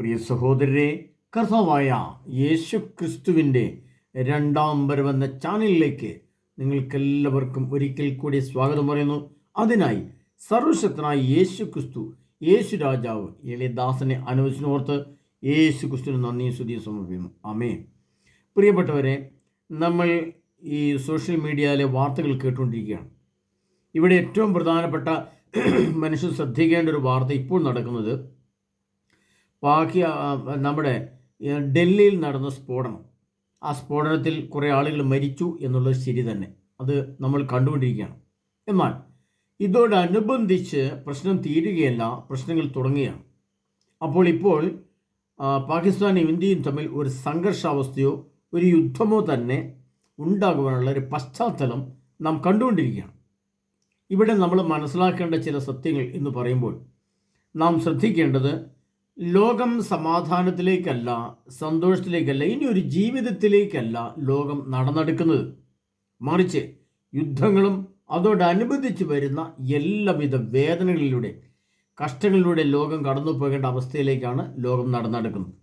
പ്രിയ സഹോദരരെ കർത്താവായ യേശു ക്രിസ്തുവിന്റെ രണ്ടാം വരവെന്ന ചാനലിലേക്ക് നിങ്ങൾക്കെല്ലാവർക്കും ഒരിക്കൽ കൂടി സ്വാഗതം പറയുന്നു. അതിനായി സർവശക്തനായ യേശു ക്രിസ്തു യേശു രാജാവ് എളിയദാസനെ അനുവദിച്ചിനോർത്ത് യേശു ക്രിസ്തുവിന് നന്ദിയും സ്തുതിയും സമർപ്പിക്കുന്നു. അമേ പ്രിയപ്പെട്ടവരെ നമ്മൾ ഈ സോഷ്യൽ മീഡിയയിലെ വാർത്തകൾ കേട്ടുകൊണ്ടിരിക്കുകയാണ്. ഇവിടെ ഏറ്റവും പ്രധാനപ്പെട്ട മനുഷ്യൻ ശ്രദ്ധിക്കേണ്ട ഒരു വാർത്ത ഇപ്പോൾ നടക്കുന്നത് ബാക്കി നമ്മുടെ ഡൽഹിയിൽ നടന്ന സ്ഫോടനം. ആ സ്ഫോടനത്തിൽ കുറേ ആളുകൾ മരിച്ചു എന്നുള്ളത് ശരി തന്നെ. അത് നമ്മൾ കണ്ടുകൊണ്ടിരിക്കുകയാണ്. എന്നാൽ ഇതോടനുബന്ധിച്ച് പ്രശ്നം തീരുകയല്ല പ്രശ്നങ്ങൾ തുടങ്ങുകയാണ്. അപ്പോൾ ഇപ്പോൾ പാകിസ്ഥാനും ഇന്ത്യയും തമ്മിൽ ഒരു സംഘർഷാവസ്ഥയോ ഒരു യുദ്ധമോ തന്നെ ഉണ്ടാകുവാനുള്ള ഒരു പശ്ചാത്തലം നാം കണ്ടുകൊണ്ടിരിക്കുകയാണ്. ഇവിടെ നമ്മൾ മനസ്സിലാക്കേണ്ട ചില സത്യങ്ങൾ എന്ന് പറയുമ്പോൾ നാം ശ്രദ്ധിക്കേണ്ടത് ലോകം സമാധാനത്തിലേക്കല്ല സന്തോഷത്തിലേക്കല്ല ഇനി ഒരു ജീവിതത്തിലേക്കല്ല ലോകം നടന്നെടുക്കുന്നത്. മറിച്ച് യുദ്ധങ്ങളും അതോടനുബന്ധിച്ച് വരുന്ന എല്ലാവിധ വേദനകളിലൂടെ കഷ്ടങ്ങളിലൂടെ ലോകം കടന്നു പോകേണ്ട അവസ്ഥയിലേക്കാണ് ലോകം നടന്നെടുക്കുന്നത്.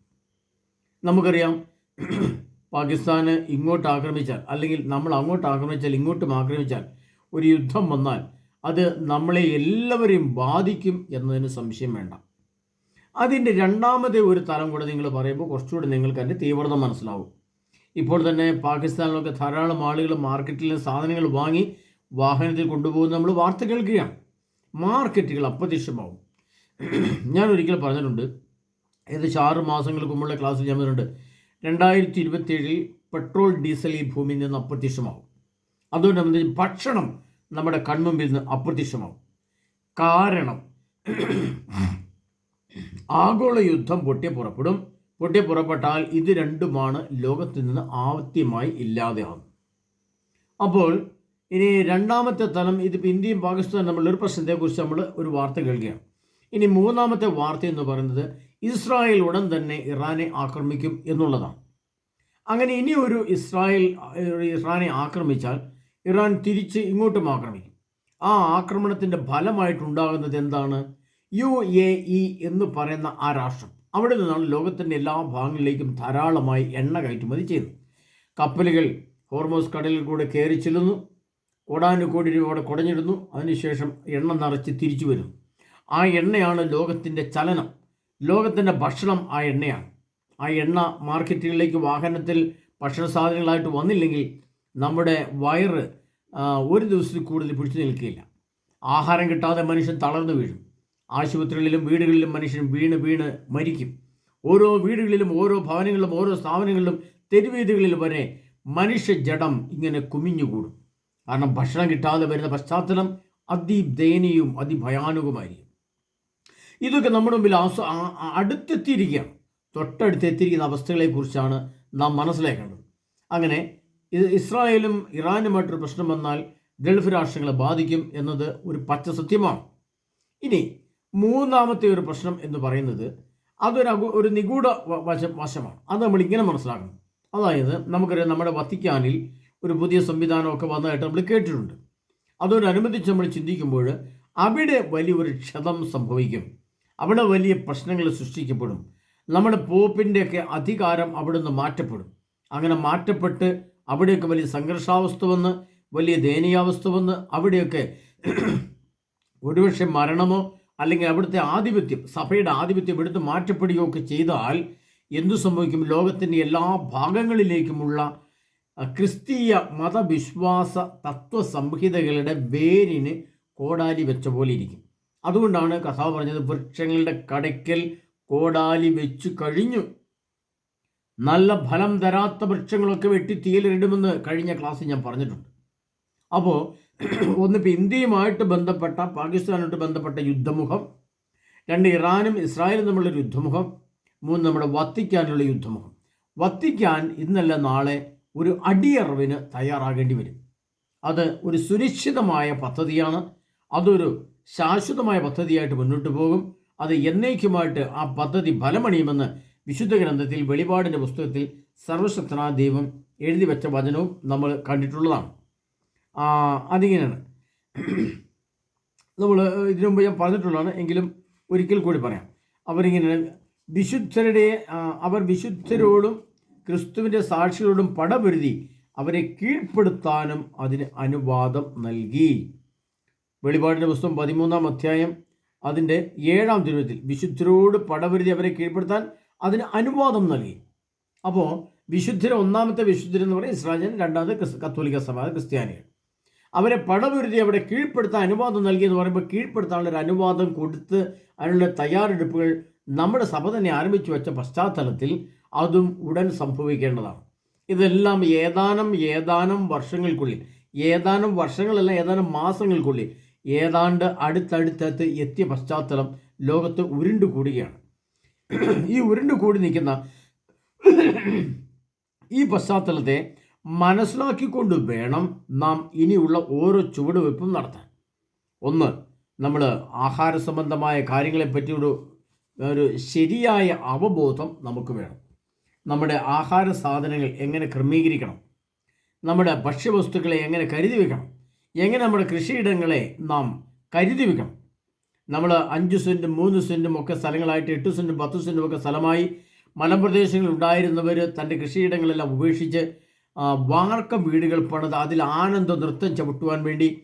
നമുക്കറിയാം പാകിസ്ഥാന് ഇങ്ങോട്ട് ആക്രമിച്ചാൽ അല്ലെങ്കിൽ നമ്മൾ അങ്ങോട്ട് ആക്രമിച്ചാൽ ഇങ്ങോട്ടും ആക്രമിച്ചാൽ ഒരു യുദ്ധം വന്നാൽ അത് നമ്മളെ എല്ലാവരെയും ബാധിക്കും എന്നതിന് സംശയം വേണ്ട. അതിന്റെ രണ്ടാമത്തെ ഒരു തലം കൂടെ നിങ്ങൾ പറയുമ്പോൾ കുറച്ചുകൂടി നിങ്ങൾക്ക് അതിന്റെ തീവ്രത മനസ്സിലാവും. ഇപ്പോൾ തന്നെ പാകിസ്ഥാനിലൊക്കെ ധാരാളം ആളുകൾ മാർക്കറ്റിൽ സാധനങ്ങൾ വാങ്ങി വാഹനത്തിൽ കൊണ്ടുപോകുന്ന നമ്മൾ വാർത്ത കേൾക്കുകയാണ്. മാർക്കറ്റുകൾ അപ്രത്യക്ഷമാവും. ഞാൻ ഒരിക്കൽ പറഞ്ഞിട്ടുണ്ട് ഏകദേശം ആറ് മാസങ്ങൾക്ക് മുമ്പുള്ള ക്ലാസ്സിൽ ഞാൻ പറഞ്ഞിട്ടുണ്ട് രണ്ടായിരത്തി ഇരുപത്തിയേഴിൽ പെട്രോൾ ഡീസൽ ഈ ഭൂമിയിൽ നിന്ന് അപ്രത്യക്ഷമാവും. അതുകൊണ്ട് ഭക്ഷണം നമ്മുടെ കൺമുമ്പിൽ നിന്ന് അപ്രത്യക്ഷമാവും. കാരണം ആഗോള യുദ്ധം പൊട്ടി പുറപ്പെടും. പൊട്ടി പുറപ്പെട്ടാൽ ഇത് രണ്ടുമാണ് ലോകത്തിൽ നിന്ന് ആവത്യമായി ഇല്ലാതെയാകും. അപ്പോൾ ഇനി രണ്ടാമത്തെ തലം ഇതിപ്പോൾ ഇന്ത്യയും പാകിസ്ഥാനും തമ്മിലുള്ള ഒരു പ്രശ്നത്തെക്കുറിച്ച് നമ്മൾ ഒരു വാർത്ത കേൾക്കുകയാണ്. ഇനി മൂന്നാമത്തെ വാർത്ത എന്ന് പറയുന്നത് ഇസ്രായേൽ ഉടൻ തന്നെ ഇറാനെ ആക്രമിക്കും എന്നുള്ളതാണ്. അങ്ങനെ ഇനി ഒരു ഇസ്രായേൽ ഇറാനെ ആക്രമിച്ചാൽ ഇറാൻ തിരിച്ച് ഇങ്ങോട്ടും ആക്രമിക്കും. ആ ആക്രമണത്തിന്റെ ഫലമായിട്ടുണ്ടാകുന്നത് എന്താണ്? യു എ ഇ എന്ന് പറയുന്ന ആ രാഷ്ട്രം അവിടെ നിന്നാണ് ലോകത്തിന്റെ എല്ലാ ഭാഗങ്ങളിലേക്കും ധാരാളമായി എണ്ണ കയറ്റുമതി ചെയ്യുന്നത്. കപ്പലുകൾ ഹോർമോസ് കടലിൽ കൂടെ കയറി ചെല്ലുന്നു. കോടാനുകോടി അവിടെ കുടഞ്ഞിടുന്നു. അതിനുശേഷം എണ്ണ നിറച്ച് തിരിച്ചു വരുന്നു. ആ എണ്ണയാണ് ലോകത്തിന്റെ ചലനം. ലോകത്തിന്റെ ഭക്ഷണം ആ എണ്ണയാണ്. ആ എണ്ണ മാർക്കറ്റുകളിലേക്ക് വാഹനത്തിൽ ഭക്ഷണ സാധനങ്ങളായിട്ട് വന്നില്ലെങ്കിൽ നമ്മുടെ വയറ് ഒരു ദിവസത്തിൽ കൂടുതൽ പിടിച്ചു നിൽക്കുകയില്ല ആഹാരം കിട്ടാതെ മനുഷ്യൻ തളർന്നു വീഴും. ആശുപത്രികളിലും വീടുകളിലും മനുഷ്യൻ വീണ് വീണ് മരിക്കും. ഓരോ വീടുകളിലും ഓരോ ഭവനങ്ങളിലും ഓരോ സ്ഥാപനങ്ങളിലും തെരുവീതികളിലും വരെ മനുഷ്യ ജഡം ഇങ്ങനെ കുമിഞ്ഞുകൂടും. കാരണം ഭക്ഷണം കിട്ടാതെ വരുന്ന പശ്ചാത്തലം അതിദയനീയവും അതിഭയാനകവുമായിരിക്കും. ഇതൊക്കെ നമ്മുടെ മുമ്പിൽ ആസ്വ അടുത്തെത്തിയിരിക്കുകയാണ്. തൊട്ടടുത്തെത്തിയിരിക്കുന്ന അവസ്ഥകളെക്കുറിച്ചാണ് നാം മനസ്സിലാക്കേണ്ടത്. അങ്ങനെ ഇസ്രായേലും ഇറാനുമായിട്ടൊരു പ്രശ്നം വന്നാൽ ഗൾഫ് രാഷ്ട്രങ്ങളെ ബാധിക്കും എന്നത് ഒരു പച്ച സത്യമാണ് ഇനി മൂന്നാമത്തെ ഒരു പ്രശ്നം എന്ന് പറയുന്നത് അതൊരു ഒരു നിഗൂഢ വശം വശമാണ്. അത് നമ്മൾ ഇങ്ങനെ മനസ്സിലാക്കണം. അതായത് നമുക്കറിയാം നമ്മുടെ വത്തിക്കാനിൽ ഒരു പുതിയ സംവിധാനമൊക്കെ വന്നതായിട്ട് നമ്മൾ കേട്ടിട്ടുണ്ട്. അതോടനുബന്ധിച്ച് നമ്മൾ ചിന്തിക്കുമ്പോൾ അവിടെ വലിയൊരു ക്ഷതം സംഭവിക്കും. അവിടെ വലിയ പ്രശ്നങ്ങൾ സൃഷ്ടിക്കപ്പെടും. നമ്മുടെ പോപ്പിന്റെയൊക്കെ അധികാരം അവിടെ നിന്ന് മാറ്റപ്പെടും. അങ്ങനെ മാറ്റപ്പെട്ട് അവിടെയൊക്കെ വലിയ സംഘർഷാവസ്ഥ വന്ന് വലിയ ദയനീയാവസ്ഥ വന്ന് അവിടെയൊക്കെ ഒരുപക്ഷെ മരണമോ അല്ലെങ്കിൽ അവിടുത്തെ ആധിപത്യം സഭയുടെ ആധിപത്യം എടുത്ത് മാറ്റപ്പെടുകയോ ഒക്കെ ചെയ്താൽ എന്തു സംഭവിക്കും? ലോകത്തിന്റെ എല്ലാ ഭാഗങ്ങളിലേക്കുമുള്ള ക്രിസ്തീയ മതവിശ്വാസ തത്വ സംഹിതകളുടെ വേരിന് കോടാലി വെച്ച പോലെ ഇരിക്കും. അതുകൊണ്ടാണ് കഥാ പറഞ്ഞത് വൃക്ഷങ്ങളുടെ കടയ്ക്കൽ കോടാലി വെച്ചു കഴിഞ്ഞു. നല്ല ഫലം തരാത്ത വൃക്ഷങ്ങളൊക്കെ വെട്ടി തീയിലിടുമെന്ന് കഴിഞ്ഞ ക്ലാസ്സിൽ ഞാൻ പറഞ്ഞിട്ടുണ്ട്. അപ്പോൾ ഒന്നിപ്പോൾ ഇന്ത്യയുമായിട്ട് ബന്ധപ്പെട്ട പാകിസ്ഥാനുമായിട്ട് ബന്ധപ്പെട്ട യുദ്ധമുഖം രണ്ട് ഇറാനും ഇസ്രായേലും തമ്മിലുള്ള യുദ്ധമുഖം മൂന്ന് നമ്മുടെ വത്തിക്കാനുള്ള യുദ്ധമുഖം. വത്തിക്കാൻ ഇന്നല്ല നാളെ ഒരു അടിയറവിന് തയ്യാറാകേണ്ടി വരും. അത് ഒരു സുരക്ഷിതമായ പദ്ധതിയാണ്. അതൊരു ശാശ്വതമായ പദ്ധതിയായിട്ട് മുന്നോട്ട് പോകും. അത് എന്നേക്കുമായിട്ട് ആ പദ്ധതി ഫലമണിയുമെന്ന് വിശുദ്ധ ഗ്രന്ഥത്തിൽ വെളിപാടിന്റെ പുസ്തകത്തിൽ സർവശക്തനാ ദൈവം എഴുതി വെച്ച വചനവും നമ്മൾ കണ്ടിട്ടുള്ളതാണ്. അതിങ്ങനെയാണ്. നമ്മൾ ഇതിനു മുമ്പ് ഞാൻ പറഞ്ഞിട്ടുള്ളതാണ് എങ്കിലും ഒരിക്കൽ കൂടി പറയാം. അവരിങ്ങനെയാണ് വിശുദ്ധരുടെ അവർ വിശുദ്ധരോടും ക്രിസ്തുവിന്റെ സാക്ഷികളോടും പടപൊരുതി അവരെ കീഴ്പ്പെടുത്താനും അതിന് അനുവാദം നൽകി. വെളിപാടിന്റെ പുസ്തകം പതിമൂന്നാം അധ്യായം അതിന്റെ ഏഴാം തിരുവത്തിൽ വിശുദ്ധരോട് പടപൊരുതി അവരെ കീഴ്പ്പെടുത്താൻ അതിന് അനുവാദം നൽകി. അപ്പോൾ വിശുദ്ധരെ ഒന്നാമത്തെ വിശുദ്ധരെന്ന് പറയും ഇസ്രായേൽ രണ്ടാമത്തെ കത്തോലിക്ക സഭ ക്രിസ്ത്യാനികൾ. അവരെ പടപൊരുതി അവിടെ കീഴ്പ്പെടുത്താൻ അനുവാദം നൽകി എന്ന് പറയുമ്പോൾ കീഴ്പ്പെടുത്താനുള്ള ഒരു അനുവാദം കൊടുത്ത് അതിനുള്ള തയ്യാറെടുപ്പുകൾ നമ്മുടെ സഭ തന്നെ ആരംഭിച്ചു വെച്ച പശ്ചാത്തലത്തിൽ അതും ഉടൻ സംഭവിക്കേണ്ടതാണ്. ഇതെല്ലാം ഏതാനും ഏതാനും വർഷങ്ങൾക്കുള്ളിൽ ഏതാനും വർഷങ്ങളല്ല ഏതാനും മാസങ്ങൾക്കുള്ളിൽ ഏതാണ്ട് അടുത്തടുത്തടുത്ത് എത്തിയ പശ്ചാത്തലം ലോകത്ത് ഉരുണ്ടു കൂടുകയാണ് ഈ ഉരുണ്ടു കൂടി നിൽക്കുന്ന ഈ പശ്ചാത്തലത്തെ മനസ്സിലാക്കിക്കൊണ്ട് വേണം നാം ഇനിയുള്ള ഓരോ ചുവടുവെപ്പും നടത്താൻ. ഒന്ന് നമ്മൾ ആഹാര സംബന്ധമായ കാര്യങ്ങളെ പറ്റിയൊരു ഒരു ശരിയായ അവബോധം നമുക്ക് വേണം. നമ്മുടെ ആഹാര സാധനങ്ങൾ എങ്ങനെ ക്രമീകരിക്കണം? നമ്മുടെ ഭക്ഷ്യവസ്തുക്കളെ എങ്ങനെ കരുതി വെക്കണം എങ്ങനെ നമ്മുടെ കൃഷിയിടങ്ങളെ നാം കരുതി വെക്കണം നമ്മൾ അഞ്ച് സെന്റും മൂന്ന് സെന്റും ഒക്കെ സ്ഥലങ്ങളായിട്ട് എട്ട് സെന്റും പത്ത് സെന്റും ഒക്കെ സ്ഥലമായി മലമ്പ്രദേശങ്ങളിൽ ഉണ്ടായിരുന്നവർ തന്റെ കൃഷിയിടങ്ങളെല്ലാം ഉപേക്ഷിച്ച് വാർക്ക വീടുകൾ പണിത് അതിൽ ആനന്ദ നൃത്തം ചവിട്ടുവാൻ വേണ്ടി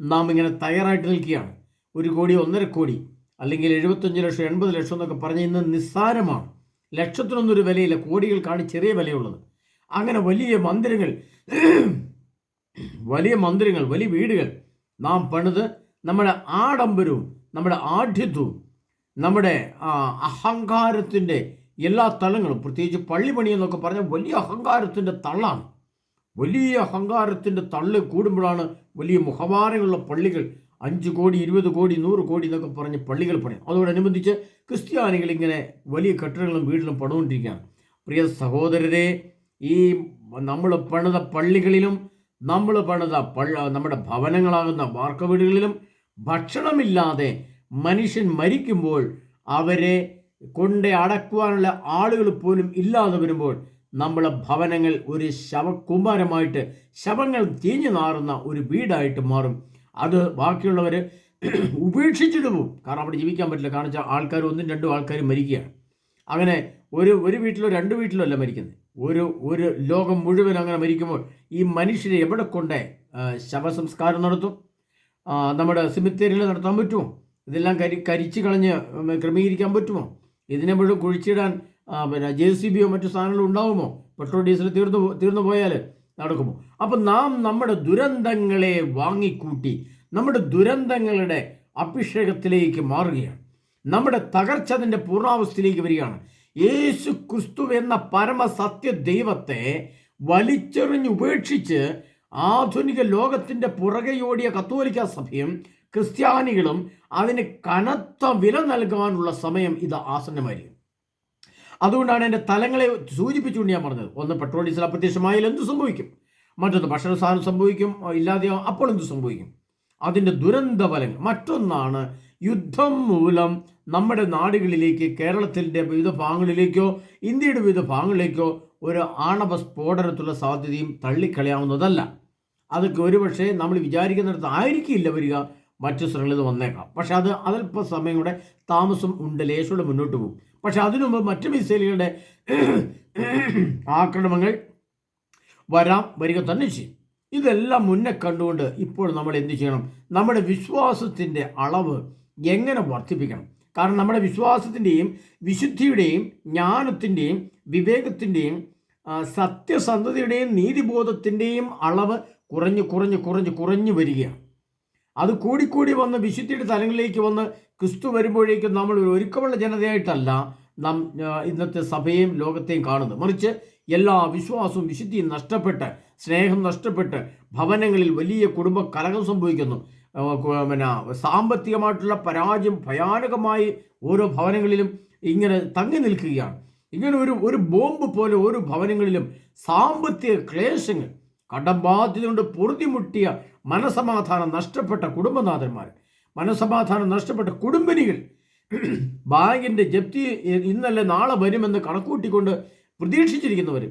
നാം ഇങ്ങനെ തയ്യാറായിട്ട് നിൽക്കുകയാണ്. ഒരു കോടി ഒന്നര കോടി അല്ലെങ്കിൽ എഴുപത്തഞ്ച് ലക്ഷം എൺപത് ലക്ഷം എന്നൊക്കെ പറഞ്ഞ് ഇന്ന് നിസ്സാരമാണ്. ലക്ഷത്തിനൊന്നൊരു വിലയില്ല കോടികൾക്കാണ് ചെറിയ വിലയുള്ളത്. അങ്ങനെ വലിയ മന്ദിരങ്ങൾ വലിയ മന്ദിരങ്ങൾ വലിയ വീടുകൾ നാം പണിത് നമ്മുടെ ആഡംബരവും നമ്മുടെ ആഢ്യത്വവും നമ്മുടെ അഹങ്കാരത്തിന്റെ എല്ലാ തലങ്ങളും പ്രത്യേകിച്ച് പള്ളി പണി എന്നൊക്കെ പറഞ്ഞാൽ വലിയ അഹങ്കാരത്തിന്റെ തള്ളാണ്. വലിയ അഹങ്കാരത്തിന്റെ തള്ള് കൂടുമ്പോഴാണ് വലിയ മുഖവാരങ്ങളുള്ള പള്ളികൾ. അഞ്ച് കോടി ഇരുപത് കോടി നൂറ് കോടി എന്നൊക്കെ പറഞ്ഞ് പള്ളികൾ പണിയും. അതോടനുബന്ധിച്ച് ക്രിസ്ത്യാനികൾ ഇങ്ങനെ വലിയ കെട്ടിടങ്ങളും വീട്ടിലും പണിതുകൊണ്ടിരിക്കുകയാണ്. പ്രിയ സഹോദരരെ ഈ നമ്മൾ പണിത പള്ളികളിലും നമ്മൾ പണിത പള്ള നമ്മുടെ ഭവനങ്ങളാകുന്ന വാർക്ക വീടുകളിലും ഭക്ഷണമില്ലാതെ മനുഷ്യൻ മരിക്കുമ്പോൾ അവരെ കൊണ്ട് അടക്കുവാനുള്ള ആളുകൾ പോലും ഇല്ലാതെ വരുമ്പോൾ നമ്മളെ ഭവനങ്ങൾ ഒരു ശവകുമാരമായിട്ട് ശവങ്ങൾ തീഞ്ഞു നാറുന്ന ഒരു വീടായിട്ട് മാറും. അത് ബാക്കിയുള്ളവർ ഉപേക്ഷിച്ചിട്ട് പോകും കാരണം അവിടെ ജീവിക്കാൻ പറ്റില്ല. കാരണം വെച്ചാൽ ആൾക്കാർ ഒന്നും രണ്ടും ആൾക്കാർ മരിക്കുകയാണ്. അങ്ങനെ ഒരു ഒരു വീട്ടിലോ രണ്ട് വീട്ടിലോ അല്ല മരിക്കുന്നത്. ഒരു ഒരു ലോകം മുഴുവൻ അങ്ങനെ മരിക്കുമ്പോൾ ഈ മനുഷ്യരെ എവിടെ കൊണ്ട് ശവസംസ്കാരം നടത്തും? നമ്മുടെ സിമിത്തേരിയിൽ നടത്താൻ പറ്റുമോ? ഇതെല്ലാം കരി കരിച്ച് കളഞ്ഞ് ക്രമീകരിക്കാൻ പറ്റുമോ? ഇതിനെ മുഴുവൻ കുഴിച്ചിടാൻ പിന്നെ ജെ സി ബിയോ മറ്റു സാധനങ്ങളോ ഉണ്ടാകുമോ പെട്രോൾ ഡീസൽ തീർന്നു തീർന്നു പോയാൽ നടക്കുമോ? അപ്പം നാം നമ്മുടെ ദുരന്തങ്ങളെ വാങ്ങിക്കൂട്ടി നമ്മുടെ ദുരന്തങ്ങളുടെ അഭിഷേകത്തിലേക്ക് മാറുകയാണ്. നമ്മുടെ തകർച്ച അതിന്റെ പൂർണാവസ്ഥയിലേക്ക് വരികയാണ്. യേശു ക്രിസ്തു എന്ന പരമസത്യ ദൈവത്തെ വലിച്ചെറിഞ്ഞ് ഉപേക്ഷിച്ച് ആധുനിക ലോകത്തിന്റെ പുറകെയോടിയ കത്തോലിക്ക സഭയും ക്രിസ്ത്യാനികളും അതിന് കനത്ത വില നൽകാനുള്ള സമയം ഇത് ആസന്നമായിരിക്കും അതുകൊണ്ടാണ് എന്റെ തലങ്ങളെ സൂചിപ്പിച്ചുകൊണ്ട് ഞാൻ പറഞ്ഞത്. ഒന്ന് പെട്രോൾ ഡീസൽ അപ്രത്യക്ഷമായാൽ എന്ത് സംഭവിക്കും? മറ്റൊന്ന് ഭക്ഷണ സാധനം സംഭവിക്കും. ഇല്ലാതെയോ അപ്പോൾ എന്ത് സംഭവിക്കും? അതിന്റെ ദുരന്ത ഫലങ്ങൾ മറ്റൊന്നാണ് യുദ്ധം മൂലം നമ്മുടെ നാടുകളിലേക്ക് കേരളത്തിന്റെ വിവിധ ഭാഗങ്ങളിലേക്കോ ഇന്ത്യയുടെ വിവിധ ഭാഗങ്ങളിലേക്കോ ഒരു ആണവ സ്ഫോടനത്തുള്ള സാധ്യതയും തള്ളിക്കളയാവുന്നതല്ല. അതൊക്കെ ഒരുപക്ഷെ നമ്മൾ വിചാരിക്കുന്നിടത്ത് ആയിരിക്കില്ല വരിക. മറ്റു സ്ഥലങ്ങളിൽ വന്നേക്കാം. പക്ഷെ അത് അതല്പ സമയം കൂടെ താമസം ഉണ്ട് ലേശോടെ മുന്നോട്ട് പോകും. പക്ഷെ അതിനു മുമ്പ് മറ്റു മിസൈലുകളുടെ ആക്രമണങ്ങൾ വരാം വരിക തന്നെ ചെയ്യും. ഇതെല്ലാം മുന്നേ കണ്ടുകൊണ്ട് ഇപ്പോൾ നമ്മൾ എന്ത് ചെയ്യണം? നമ്മുടെ വിശ്വാസത്തിന്റെ അളവ് എങ്ങനെ വർദ്ധിപ്പിക്കണം? കാരണം നമ്മുടെ വിശ്വാസത്തിന്റെയും വിശുദ്ധിയുടെയും ജ്ഞാനത്തിന്റെയും വിവേകത്തിന്റെയും സത്യസന്ധതയുടെയും നീതിബോധത്തിന്റെയും അളവ് കുറഞ്ഞ് കുറഞ്ഞ് കുറഞ്ഞ് കുറഞ്ഞു വരികയാണ്. അത് കൂടിക്കൂടി വന്ന് വിശുദ്ധിയുടെ തലങ്ങളിലേക്ക് വന്ന് ക്രിസ്തു വരുമ്പോഴേക്കും നമ്മൾ ഒരു ഒരുക്കമുള്ള ജനതയായിട്ടല്ല നാം ഇന്നത്തെ സഭയെയും ലോകത്തെയും കാണുന്നത്. മറിച്ച് എല്ലാ വിശ്വാസവും വിശുദ്ധിയും നഷ്ടപ്പെട്ട് സ്നേഹം നഷ്ടപ്പെട്ട് ഭവനങ്ങളിൽ വലിയ കുടുംബ കലകം സംഭവിക്കുന്നു. പിന്നെ സാമ്പത്തികമായിട്ടുള്ള പരാജയം ഭയാനകമായി ഓരോ ഭവനങ്ങളിലും ഇങ്ങനെ തങ്ങി നിൽക്കുകയാണ്. ഇങ്ങനെ ഒരു ഒരു ബോംബ് പോലെ ഓരോ ഭവനങ്ങളിലും സാമ്പത്തിക ക്ലേശങ്ങൾ കടബാധ്യത കൊണ്ട് പൊറുതിമുട്ടിയ മനസമാധാനം നഷ്ടപ്പെട്ട കുടുംബനാഥന്മാർ മനസമാധാനം നഷ്ടപ്പെട്ട കുടുംബിനികൾ. ബാങ്കിന്റെ ജപ്തി ഇന്നല്ല നാളെ വരുമെന്ന് കണക്കൂട്ടിക്കൊണ്ട് പ്രതീക്ഷിച്ചിരിക്കുന്നവർ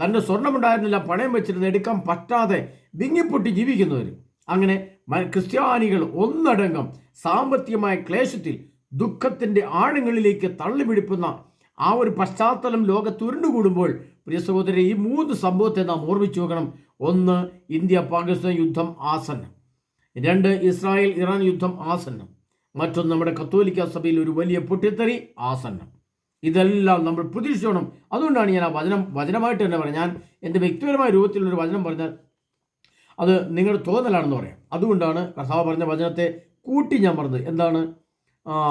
തന്റെ സ്വർണമുണ്ടായിരുന്നില്ല പണയം വെച്ചിരുന്ന് എടുക്കാൻ പറ്റാതെ വിങ്ങിപ്പൊട്ടി ജീവിക്കുന്നവർ അങ്ങനെ ക്രിസ്ത്യാനികൾ ഒന്നടങ്കം സാമ്പത്തികമായ ക്ലേശത്തിൽ ദുഃഖത്തിന്റെ ആഴങ്ങളിലേക്ക് തള്ളിപിടിപ്പുന്ന ആ ഒരു പശ്ചാത്തലം ലോകത്തുരുണ്ടുകൂടുമ്പോൾ പ്രിയ സഹോദരി ഈ മൂന്ന് സംഭവത്തെ നാം ഓർമ്മിച്ചു നോക്കണം ഒന്ന് ഇന്ത്യ പാകിസ്ഥാൻ യുദ്ധം ആസന്നം. രണ്ട് ഇസ്രായേൽ ഇറാൻ യുദ്ധം ആസന്നം. മറ്റൊന്ന് നമ്മുടെ കത്തോലിക്ക സഭയിൽ ഒരു വലിയ പൊട്ടിത്തെറി ആസന്നം. ഇതെല്ലാം നമ്മൾ പ്രതീക്ഷിച്ചോണം. അതുകൊണ്ടാണ് ഞാൻ ആ വചനം വചനമായിട്ട് തന്നെ പറയാം ഞാൻ എന്റെ വ്യക്തിപരമായ രൂപത്തിലുള്ളൊരു വചനം പറഞ്ഞാൽ അത് നിങ്ങളുടെ തോന്നലാണെന്ന് പറയാം. അതുകൊണ്ടാണ് കർത്താവ് പറഞ്ഞ വചനത്തെ കൂട്ടി ഞാൻ പറഞ്ഞത്. എന്താണ്?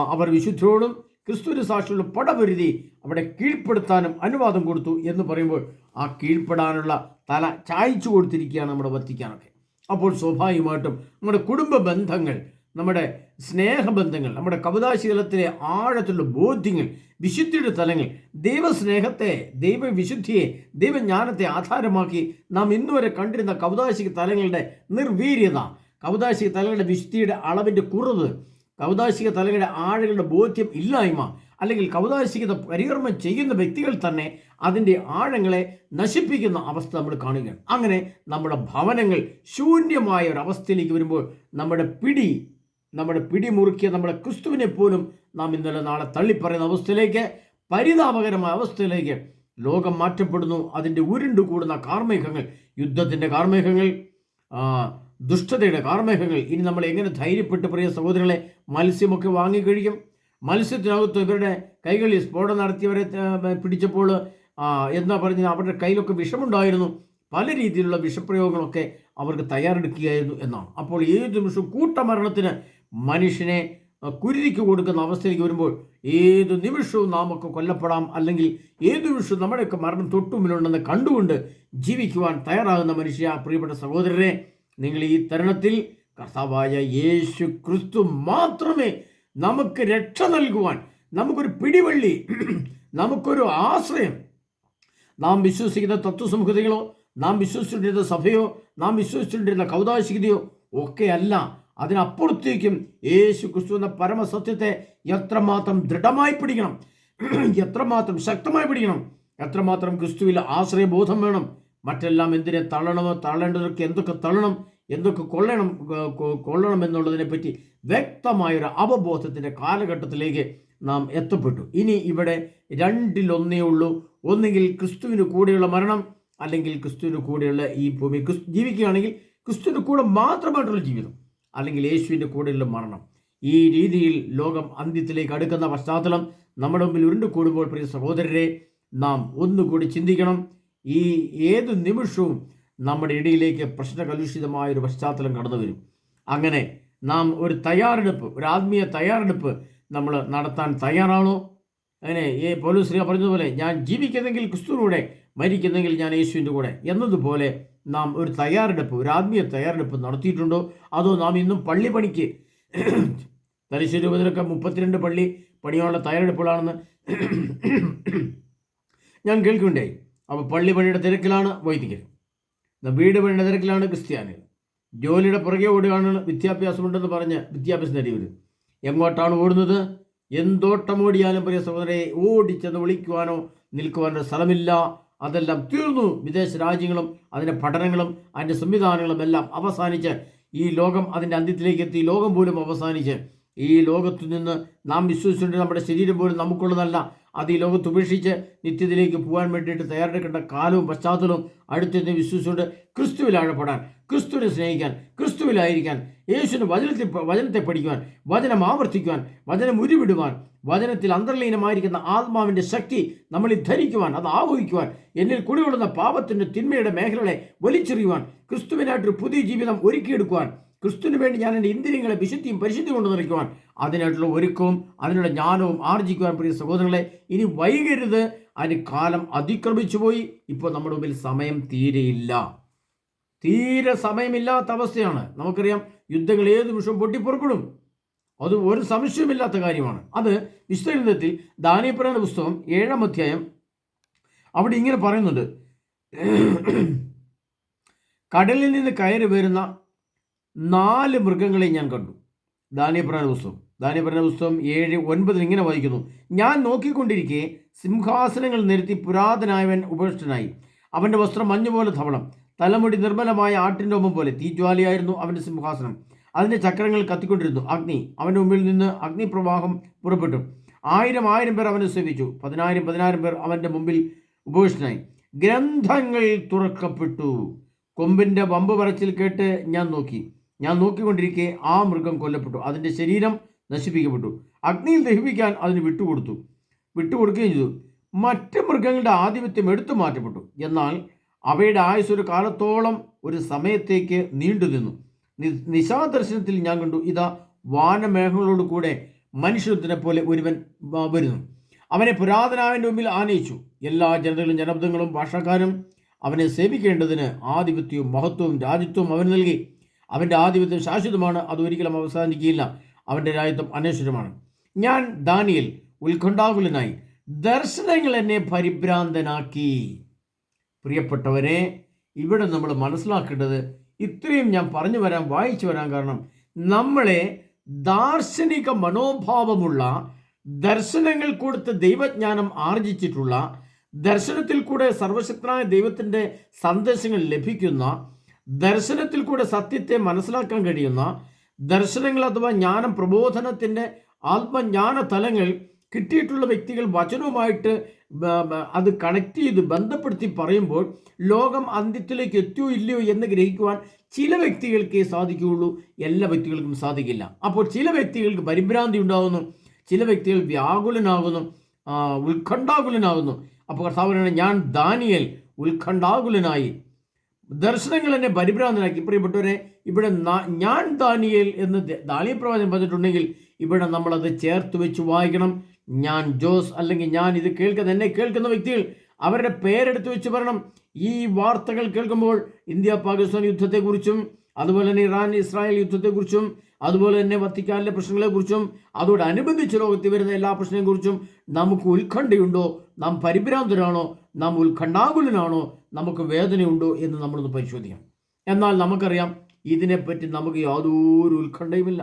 അവർ വിശുദ്ധരോടും ക്രിസ്തുവിന് സാക്ഷിയുള്ള പടപരിധി അവിടെ കീഴ്പ്പെടുത്താനും അനുവാദം കൊടുത്തു എന്ന് പറയുമ്പോൾ ആ കീഴ്പ്പെടാനുള്ള തല ചായച്ചു കൊടുത്തിരിക്കുകയാണ് നമ്മുടെ വത്തിക്കാനൊക്കെ. അപ്പോൾ സ്വാഭാവികമായിട്ടും നമ്മുടെ കുടുംബ ബന്ധങ്ങൾ നമ്മുടെ സ്നേഹബന്ധങ്ങൾ നമ്മുടെ കവിതാശീലത്തിലെ ആഴത്തിലുള്ള ബോധ്യങ്ങൾ വിശുദ്ധിയുടെ തലങ്ങൾ ദൈവസ്നേഹത്തെ ദൈവവിശുദ്ധിയെ ദൈവജ്ഞാനത്തെ ആധാരമാക്കി നാം ഇന്നുവരെ കണ്ടിരുന്ന കവിതാശിക തലങ്ങളുടെ നിർവീര്യത കവിതാശിക തലങ്ങളുടെ വിശുദ്ധിയുടെ അളവിന്റെ കുറവ് കൗതാശിക തലയുടെ ആഴകളുടെ ബോധ്യം ഇല്ലായ്മ അല്ലെങ്കിൽ കൗതാശികത പരികർമ്മം ചെയ്യുന്ന വ്യക്തികൾ തന്നെ അതിന്റെ ആഴങ്ങളെ നശിപ്പിക്കുന്ന അവസ്ഥ നമ്മൾ കാണുകയാണ്. അങ്ങനെ നമ്മുടെ ഭവനങ്ങൾ ശൂന്യമായ ഒരു അവസ്ഥയിലേക്ക് വരുമ്പോൾ നമ്മുടെ പിടി നമ്മുടെ പിടി മുറുക്കിയ നമ്മുടെ ക്രിസ്തുവിനെ പോലും നാം ഇന്നലെ നാളെ തള്ളിപ്പറയുന്ന അവസ്ഥയിലേക്ക് പരിതാപകരമായ അവസ്ഥയിലേക്ക് ലോകം മാറ്റപ്പെടുന്നു. അതിന്റെ ഉരുണ്ടു കൂടുന്ന കാർമേഘങ്ങൾ യുദ്ധത്തിന്റെ കാർമേഘങ്ങൾ ദുഷ്ടതയുടെ കാർമേഘങ്ങൾ. ഇനി നമ്മൾ എങ്ങനെ ധൈര്യപ്പെട്ട് പ്രിയ സഹോദരങ്ങളെ മത്സ്യമൊക്കെ വാങ്ങിക്കഴിക്കും മത്സ്യത്തിനകത്ത് ഇവരുടെ കൈകളിൽ സ്ഫോടനം നടത്തിയവരെ പിടിച്ചപ്പോൾ എന്താ പറഞ്ഞത്? അവരുടെ കയ്യിലൊക്കെ വിഷമുണ്ടായിരുന്നു. പല രീതിയിലുള്ള വിഷപ്രയോഗങ്ങളൊക്കെ അവർക്ക് തയ്യാറെടുക്കുകയായിരുന്നു എന്നാണ്. അപ്പോൾ ഏത് നിമിഷവും കൂട്ടമരണത്തിന് മനുഷ്യനെ കുരുതിക്ക് കൊടുക്കുന്ന അവസ്ഥയിലേക്ക് വരുമ്പോൾ ഏത് നിമിഷവും നാമൊക്കെ കൊല്ലപ്പെടാം. അല്ലെങ്കിൽ ഏത് നിമിഷവും നമ്മുടെയൊക്കെ മരണം തൊട്ടുമുന്നിലുണ്ടെന്ന് കണ്ടുകൊണ്ട് ജീവിക്കുവാൻ തയ്യാറാകുന്ന മനുഷ്യ പ്രിയപ്പെട്ട സഹോദരരെ നിങ്ങൾ ഈ തരുണത്തിൽ കർത്താവായ യേശു ക്രിസ്തു മാത്രമേ നമുക്ക് രക്ഷ നൽകുവാൻ നമുക്കൊരു പിടിവള്ളി നമുക്കൊരു ആശ്രയം. നാം വിശ്വസിക്കുന്ന തത്വസംഹിതകളോ നാം വിശ്വസിച്ചിരുന്ന സഭയോ നാം വിശ്വസിച്ചിരുന്ന കൗതാശികതയോ ഒക്കെയല്ല അതിനപ്പുറത്തേക്കും യേശു ക്രിസ്തു എന്ന പരമസത്യത്തെ എത്രമാത്രം ദൃഢമായി പിടിക്കണം എത്രമാത്രം ശക്തമായി പിടിക്കണം എത്രമാത്രം ക്രിസ്തുവിൽ ആശ്രയബോധം വേണം മറ്റെല്ലാം എന്തിനെ തള്ളണമോ തള്ളേണ്ടതൊക്കെ എന്തൊക്കെ തള്ളണം എന്തൊക്കെ കൊള്ളണം കൊള്ളണം എന്നുള്ളതിനെ പറ്റി വ്യക്തമായൊരു അവബോധത്തിന്റെ കാലഘട്ടത്തിലേക്ക് നാം എത്തപ്പെട്ടു. ഇനി ഇവിടെ രണ്ടിലൊന്നേ ഉള്ളൂ. ഒന്നുകിൽ ക്രിസ്തുവിന് കൂടെയുള്ള മരണം അല്ലെങ്കിൽ ക്രിസ്തുവിന് കൂടെയുള്ള ഈ ഭൂമി. ജീവിക്കുകയാണെങ്കിൽ ക്രിസ്തുവിന് കൂടെ മാത്രമായിട്ടുള്ള ജീവിതം അല്ലെങ്കിൽ യേശുവിന്റെ കൂടെയുള്ള മരണം. ഈ രീതിയിൽ ലോകം അന്ത്യത്തിലേക്ക് അടുക്കുന്ന പശ്ചാത്തലം നമ്മുടെ മുമ്പിൽ ഉരുണ്ടു കൂടുമ്പോൾ പ്രിയ സഹോദരരെ നാം ഒന്നുകൂടി ചിന്തിക്കണം. ഈ ഏത് നിമിഷവും നമ്മുടെ ഇടയിലേക്ക് പ്രശ്നകലുഷിതമായ ഒരു പശ്ചാത്തലം കടന്നു വരും. അങ്ങനെ നാം ഒരു തയ്യാറെടുപ്പ് ഒരു ആത്മീയ തയ്യാറെടുപ്പ് നമ്മൾ നടത്താൻ തയ്യാറാണോ? അങ്ങനെ ഈ പോലീസ് പറഞ്ഞതുപോലെ ഞാൻ ജീവിക്കുന്നെങ്കിൽ ക്രിസ്തുവിലൂടെ മരിക്കുന്നെങ്കിൽ ഞാൻ യേശുവിന്റെ കൂടെ എന്നതുപോലെ നാം ഒരു തയ്യാറെടുപ്പ് ഒരു ആത്മീയ തയ്യാറെടുപ്പ് നടത്തിയിട്ടുണ്ടോ? അതോ നാം ഇന്നും പള്ളി പണിക്ക് തലശ്ശേരി ഉപതിലൊക്കെ മുപ്പത്തിരണ്ട് പള്ളി പണിയാനുള്ള തയ്യാറെടുപ്പുകളാണെന്ന് ഞാൻ കേൾക്കുകയുണ്ടായി. അപ്പോൾ പള്ളി പണിയുടെ തിരക്കിലാണ് വൈദികർ എന്നാ വീട് പണിയുടെ തിരക്കിലാണ് ക്രിസ്ത്യാനികൾ ജോലിയുടെ പുറകെ ഓടുകയാണ് വിദ്യാഭ്യാസമുണ്ടെന്ന് പറഞ്ഞ് വിദ്യാഭ്യാസം നേടിയവർ എങ്ങോട്ടാണ് ഓടുന്നത്? എന്തോട്ടമോടിയാലും പ്രിയ സഹോദരെ ഓടിച്ചെന്ന് വിളിക്കുവാനോ നിൽക്കുവാനോ സ്ഥലമില്ല. അതെല്ലാം തീർന്നു. വിദേശ രാജ്യങ്ങളും അതിന്റെ പഠനങ്ങളും അതിന്റെ സംവിധാനങ്ങളും എല്ലാം അവസാനിച്ച് ഈ ലോകം അതിന്റെ അന്ത്യത്തിലേക്ക് എത്തി. ലോകം പോലും അവസാനിച്ച് ഈ ലോകത്തു നിന്ന് നാം വിശ്വസിച്ചുകൊണ്ട് നമ്മുടെ ശരീരം പോലും നമുക്കുള്ളതല്ല. അത് ഈ ലോകത്ത് ഉപേക്ഷിച്ച് നിത്യത്തിലേക്ക് പോകാൻ വേണ്ടിയിട്ട് തയ്യാറെടുക്കേണ്ട കാലവും പശ്ചാത്തലവും അടുത്തെന്ന് വിശ്വസിച്ചുകൊണ്ട് ക്രിസ്തുവിൽ ആഴപ്പെടാൻ ക്രിസ്തുവിനെ സ്നേഹിക്കാൻ ക്രിസ്തുവിലായിരിക്കാൻ യേശുവിന് വചനത്തെ വചനത്തെ പഠിക്കുവാൻ വചനം ആവർത്തിക്കുവാൻ വചനം ഉരുവിടുവാൻ വചനത്തിൽ അന്തർലീനമായിരിക്കുന്ന ആത്മാവിന്റെ ശക്തി നമ്മളിൽ ധരിക്കുവാൻ അത് ആവഹിക്കുവാൻ എന്നിൽ കുടികൊള്ളുന്ന പാപത്തിന്റെ തിന്മയുടെ മേഖലകളെ വലിച്ചെറിയുവാൻ ക്രിസ്തുവിനായിട്ടൊരു പുതിയ ജീവിതം ഒരുക്കിയെടുക്കുവാൻ ക്രിസ്തുവിന് വേണ്ടി ഞാൻ എന്റെ ഇന്ദ്രിയങ്ങളെ വിശുദ്ധിയും പരിശുദ്ധി കൊണ്ട് നിറയ്ക്കുവാൻ അതിനായിട്ടുള്ള ഒരുക്കവും അതിനുള്ള ജ്ഞാനവും ആർജിക്കുവാൻ പ്രിയ സഹോദരങ്ങളെ ഇനി വൈകരുത്. അതിന് കാലം അതിക്രമിച്ചു പോയി. ഇപ്പോൾ നമ്മുടെ മുമ്പിൽ സമയം തീരെയില്ല. തീരെ സമയമില്ലാത്ത അവസ്ഥയാണ്. നമുക്കറിയാം യുദ്ധങ്ങൾ ഏത് നിമിഷവും പൊട്ടിപ്പുറപ്പെടും. അത് ഒരു സംശയമില്ലാത്ത കാര്യമാണ്. അത് വിശ്വഗ്രന്ഥത്തിൽ ദാനിയപ്പുരയുടെ പുസ്തകം ഏഴാം അധ്യായം അവിടെ ഇങ്ങനെ പറയുന്നുണ്ട്. കടലിൽ നിന്ന് കയറി വരുന്ന നാല് മൃഗങ്ങളെ ഞാൻ കണ്ടു. ദാനിയപ്രാണ പുസ്തകം ദാനിയപ്രാണ പുസ്തകം ഏഴ് ഒൻപതിൽ ഇങ്ങനെ വായിക്കുന്നു. ഞാൻ നോക്കിക്കൊണ്ടിരിക്കെ സിംഹാസനങ്ങൾ നിരത്തി പുരാതനായവൻ ഉപേക്ഷിതനായി അവന്റെ വസ്ത്രം മഞ്ഞുപോലെ ധവളം. തലമുടി നിർമ്മലമായ ആട്ടിന്റെ ഒപ്പം പോലെ തീജ്വാലിയായിരുന്നു അവന്റെ സിംഹാസനം. അതിന്റെ ചക്രങ്ങൾ കത്തിക്കൊണ്ടിരുന്നു. അഗ്നി. അവന്റെ മുമ്പിൽ നിന്ന് അഗ്നിപ്രവാഹം പുറപ്പെട്ടു. ആയിരം ആയിരം പേർ അവനെ സേവിച്ചു. പതിനായിരം പതിനായിരം പേർ അവന്റെ മുമ്പിൽ ഉപേക്ഷനായി ഗ്രന്ഥങ്ങൾ തുറക്കപ്പെട്ടു. കൊമ്പിന്റെ വമ്പ് പറച്ചിൽ കേട്ട് ഞാൻ നോക്കി. ഞാൻ നോക്കിക്കൊണ്ടിരിക്കെ ആ മൃഗം കൊല്ലപ്പെട്ടു. അതിന്റെ ശരീരം നശിപ്പിക്കപ്പെട്ടു. അഗ്നിയിൽ ദഹിപ്പിക്കാൻ അതിന് വിട്ടുകൊടുത്തു. വിട്ടുകൊടുക്കുകയും ചെയ്തു. മറ്റ് മൃഗങ്ങളുടെ ആധിപത്യം എടുത്തു മാറ്റപ്പെട്ടു. എന്നാൽ അവയുടെ ആയുസ് ഒരു കാലത്തോളം ഒരു സമയത്തേക്ക് നീണ്ടു നിന്നു. നി- നിശാദർശനത്തിൽ ഞാൻ കണ്ടു ഇതാ വാനമേഘങ്ങളോട് കൂടെ മനുഷ്യത്തിനെ പോലെ ഒരുവൻ വരുന്നു. അവനെ പുരാതനാവിന്റെ മുമ്പിൽ ആനയിച്ചു. എല്ലാ ജനതകളും ജനപദങ്ങളും ഭാഷക്കാരും അവനെ സേവിക്കേണ്ടതിന് ആധിപത്യവും മഹത്വവും രാജ്യത്വവും അവന് നൽകി. അവന്റെ ആധിപത്യം ശാശ്വതമാണ് അതൊരിക്കലും അവസാനിക്കുകയില്ല. അവന്റെ രാജ്യത്വം അനശ്വരമാണ്. ഞാൻ ദാനിയൽ ഉത്കണ്ഠാകുലനായി ദർശനങ്ങൾ എന്നെ പരിഭ്രാന്തനാക്കി. പ്രിയപ്പെട്ടവരെ ഇവിടെ നമ്മൾ മനസ്സിലാക്കേണ്ടത് ഇത്രയും ഞാൻ പറഞ്ഞു വരാൻ വായിച്ചു വരാൻ കാരണം നമ്മളെ ദാർശനിക മനോഭാവമുള്ള ദർശനങ്ങൾ കൊടുത്ത് ദൈവജ്ഞാനം ആർജിച്ചിട്ടുള്ള ദർശനത്തിൽ കൂടെ സർവശക്തനായ ദൈവത്തിന്റെ സന്ദേശങ്ങൾ ലഭിക്കുന്ന ദർശനത്തിൽ കൂടെ സത്യത്തെ മനസ്സിലാക്കാൻ കഴിയുന്ന ദർശനങ്ങൾ അഥവാ ജ്ഞാനം പ്രബോധനത്തിന്റെ ആത്മജ്ഞാന തലങ്ങൾ കിട്ടിയിട്ടുള്ള വ്യക്തികൾ വചനവുമായിട്ട് അത് കണക്ട് ചെയ്ത് ബന്ധപ്പെടുത്തി പറയുമ്പോൾ ലോകം അന്ത്യത്തിലേക്ക് എത്തിയോ ഇല്ലയോ എന്ന് ഗ്രഹിക്കുവാൻ ചില വ്യക്തികൾക്കേ സാധിക്കുകയുള്ളൂ. എല്ലാ വ്യക്തികൾക്കും സാധിക്കില്ല. അപ്പോൾ ചില വ്യക്തികൾക്ക് പരിഭ്രാന്തി ഉണ്ടാകുന്നു ചില വ്യക്തികൾ വ്യാകുലനാകുന്നു ഉത്കണ്ഠാകുലനാകുന്നു. അപ്പോൾ കർത്താവ് ഞാൻ ദാനിയൽ ഉത്കണ്ഠാകുലനായി ദർശനങ്ങൾ എന്നെ പരിഭ്രാന്തനാക്കി. പ്രിയപ്പെട്ടവരെ ഇവിടെ ഞാൻ ദാനിയേൽ എന്ന് ദാനിയ പ്രവാചകൻ പറഞ്ഞിട്ടുണ്ടെങ്കിൽ ഇവിടെ നമ്മളത് ചേർത്ത് വെച്ച് വായിക്കണം. ഞാൻ ജോസ് അല്ലെങ്കിൽ ഞാൻ ഇത് കേൾക്കുന്ന എന്നെ കേൾക്കുന്ന വ്യക്തികൾ അവരുടെ പേരെടുത്ത് വെച്ച് പറയണം. ഈ വാർത്തകൾ കേൾക്കുമ്പോൾ ഇന്ത്യ പാകിസ്ഥാൻ യുദ്ധത്തെക്കുറിച്ചും അതുപോലെ തന്നെ ഇറാൻ ഇസ്രായേൽ യുദ്ധത്തെക്കുറിച്ചും അതുപോലെ തന്നെ വത്തിക്കാനിലെ പ്രശ്നങ്ങളെക്കുറിച്ചും അതോടനുബന്ധിച്ച് ലോകത്തിൽ വരുന്ന എല്ലാ പ്രശ്നങ്ങളെക്കുറിച്ചും നമുക്ക് ഉത്കണ്ഠയുണ്ടോ? നാം പരിഭ്രാന്തരാണോ? നാം ഉത്കണ്ഠാകുലനാണോ? നമുക്ക് വേദനയുണ്ടോ എന്ന് നമ്മളൊന്ന് പരിശോധിക്കാം. എന്നാൽ നമുക്കറിയാം ഇതിനെപ്പറ്റി നമുക്ക് യാതൊരു ഉത്കണ്ഠയുമില്ല.